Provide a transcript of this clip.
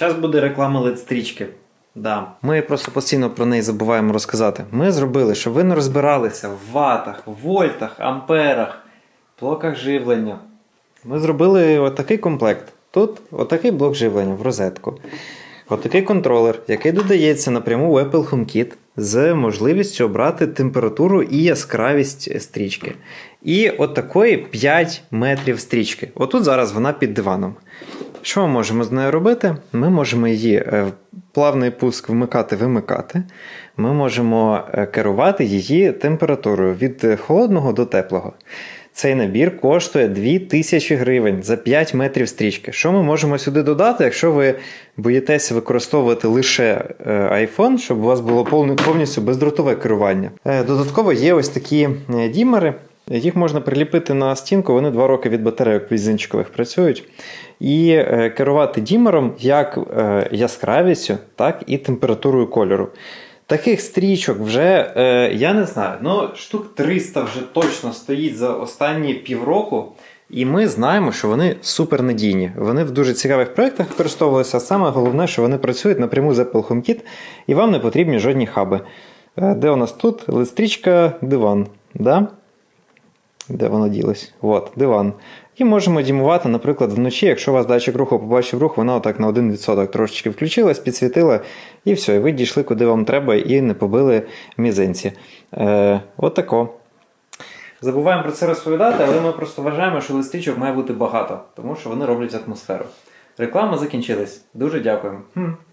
Зараз буде реклама LED-стрічки. Да. Ми просто постійно про неї забуваємо розказати. Ми зробили, щоб ви не розбиралися в ватах, вольтах, амперах, блоках живлення. Ми зробили отакий комплект. Тут отакий блок живлення в розетку. Отакий контролер, який додається напряму в Apple HomeKit з можливістю обрати температуру і яскравість стрічки. І от такої 5 метрів стрічки. Отут зараз вона під диваном. Що ми можемо з нею робити? Ми можемо її е, плавний пуск вмикати-вимикати. Ми можемо е, керувати її температурою від е, холодного до теплого. Цей набір коштує 2000 гривень за 5 метрів стрічки. Що ми можемо сюди додати, якщо ви боїтеся використовувати лише iPhone, щоб у вас було повністю бездротове керування? Додатково є ось такі дімери. Їх можна приліпити на стінку, вони 2 роки від батарейок візинчикових працюють. І е, керувати дімером як е, яскравістю, так і температурою кольору. Таких стрічок вже, е, я не знаю, ну штук 300 вже точно стоїть за останні півроку. І ми знаємо, що вони супернадійні. Вони в дуже цікавих проєктах використовувалися. Саме головне, що вони працюють напряму з Apple HomeKit, і вам не потрібні жодні хаби. Де у нас тут? Листрічка, диван. Да? Де воно ділось? От, диван. І можемо дімувати, наприклад, вночі, якщо у вас датчик руху побачив рух, вона отак на 1% трошечки включилась, підсвітила, і все, і ви дійшли, куди вам треба, і не побили мізинці. Е, от тако. Забуваємо про це розповідати, але ми просто вважаємо, що листичок має бути багато, тому що вони роблять атмосферу. Реклама закінчилась. Дуже дякуємо. Хм.